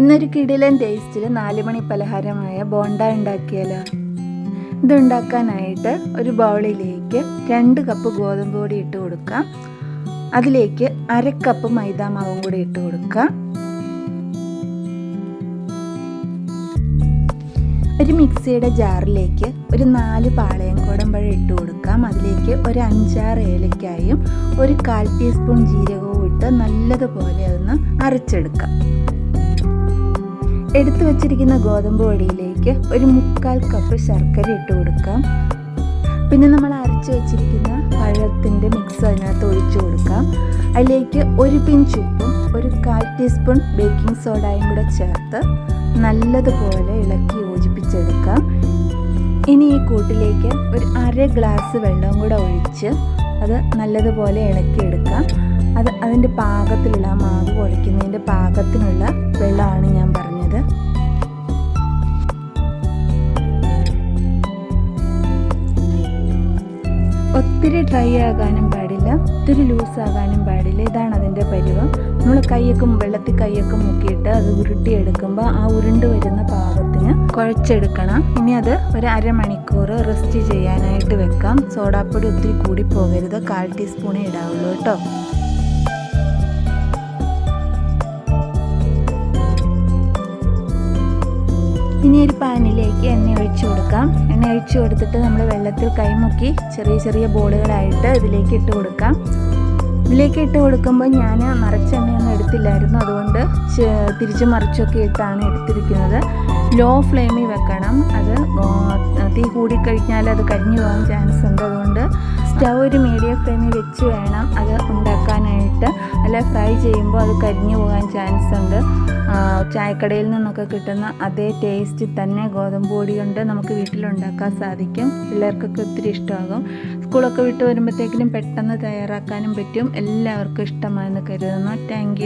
ഇന്നൊരു കിടിലൻ ടേസ്റ്റിൽ നാലുമണി പലഹാരമായ ബോണ്ട ഉണ്ടാക്കിയാലോ? ഇതുണ്ടാക്കാനായിട്ട് ഒരു ബൗളിലേക്ക് രണ്ട് കപ്പ് ഗോതമ്പ് പൊടി ഇട്ട് കൊടുക്കാം. അതിലേക്ക് അര കപ്പ് മൈദാമാവും കൂടി ഇട്ട് കൊടുക്കാം. ഒരു മിക്സിയുടെ ജാറിലേക്ക് ഒരു നാല് പാളയം കോടമ്പഴ ഇട്ട് കൊടുക്കാം. അതിലേക്ക് ഒരു അഞ്ചാറ് ഏലക്കായും ഒരു കാൽ ടീസ്പൂൺ ജീരകവും ഇട്ട് നല്ലതുപോലെ ഒന്ന് അരച്ചെടുക്കാം. എടുത്തു വച്ചിരിക്കുന്ന ഗോതമ്പ് പൊടിയിലേക്ക് ഒരു മുക്കാൽ കപ്പ് ശർക്കര ഇട്ട് കൊടുക്കാം. പിന്നെ നമ്മൾ അരച്ച് വെച്ചിരിക്കുന്ന പഴത്തിന്റെ മിക്സ് അതിനകത്ത് ഒഴിച്ചു കൊടുക്കാം. അതിലേക്ക് ഒരു പിഞ്ച് ഉപ്പും ഒരു കാൽ ടീസ്പൂൺ ബേക്കിംഗ് സോഡയും കൂടെ ചേർത്ത് നല്ലതുപോലെ ഇളക്കി യോജിപ്പിച്ചെടുക്കാം. ഇനി ഈ കൂട്ടിലേക്ക് ഒരു അര ഗ്ലാസ് വെള്ളവും കൂടെ ഒഴിച്ച് അത് നല്ലതുപോലെ ഇളക്കിയെടുക്കാം. അത് അതിന്റെ പാകത്തിലുള്ള മാവ് പൊളിക്കുന്നതിന്റെ പാകത്തിനുള്ള വെള്ളമാണ് ഒത്തിരി ഡ്രൈ ആകാനും പാടില്ല ഒത്തിരി ലൂസ് ആകാനും പാടില്ല. ഇതാണ് അതിന്റെ പരുവം. നമ്മൾ കൈയൊക്കെ വെള്ളത്തിൽ കൈയൊക്കെ മുക്കിയിട്ട് അത് ഉരുട്ടിയെടുക്കുമ്പോൾ ആ ഉരുണ്ട് വരുന്ന പാകത്തിന് കുഴച്ചെടുക്കണം. ഇനി അത് ഒരു അരമണിക്കൂർ റെസ്റ്റ് ചെയ്യാനായിട്ട് വെക്കാം. സോഡാപ്പൊടി ഒത്തിരി കൂടി പോകരുത്. കാൽ ടീസ്പൂണേ ഇടാവുള്ളൂ കേട്ടോ. ഇനി ഒരു പാനിലേക്ക് എണ്ണ ഒഴിച്ചു കൊടുക്കാം. എണ്ണ ഒഴിച്ചു കൊടുത്തിട്ട് നമ്മൾ വെള്ളത്തിൽ കൈമുക്കി ചെറിയ ചെറിയ ബോളുകളായിട്ട് ഇതിലേക്ക് ഇട്ട് കൊടുക്കാം. ഇതിലേക്ക് ഇട്ട് കൊടുക്കുമ്പോൾ ഞാൻ നിറച്ച എണ്ണയൊന്നും എടുത്തില്ലായിരുന്നു. അതുകൊണ്ട് തിരിച്ചു മറിച്ചൊക്കെ ഇട്ടാണ് എടുത്തിരിക്കുന്നത്. ലോ ഫ്ലെയിമിൽ വെക്കണം. അത് തീ കൂടിക്കഴിഞ്ഞാൽ അത് കരിഞ്ഞു പോകാൻ ചാൻസ് ഉണ്ട്. അതുകൊണ്ട് സ്റ്റൗ ഒരു മീഡിയം ഫ്ലെയിമിൽ വെച്ച് വേണം അത് ഉണ്ടാക്കാനായിട്ട്. അല്ല ഫ്രൈ ചെയ്യുമ്പോൾ അത് കരിഞ്ഞു പോകാൻ ചാൻസ് ഉണ്ട്. ചായക്കടയിൽ നിന്നൊക്കെ കിട്ടുന്ന അതേ ടേസ്റ്റ് തന്നെ ഗോതമ്പ് പൊടി കൊണ്ട് നമുക്ക് വീട്ടിലുണ്ടാക്കാൻ സാധിക്കും. പിള്ളേർക്കൊക്കെ ഒത്തിരി ഇഷ്ടമാകും. സ്കൂളൊക്കെ വിട്ട് വരുമ്പോഴത്തേക്കിനും പെട്ടെന്ന് തയ്യാറാക്കാനും പറ്റും. എല്ലാവർക്കും ഇഷ്ടമായെന്ന് കരുതുന്നു. താങ്ക്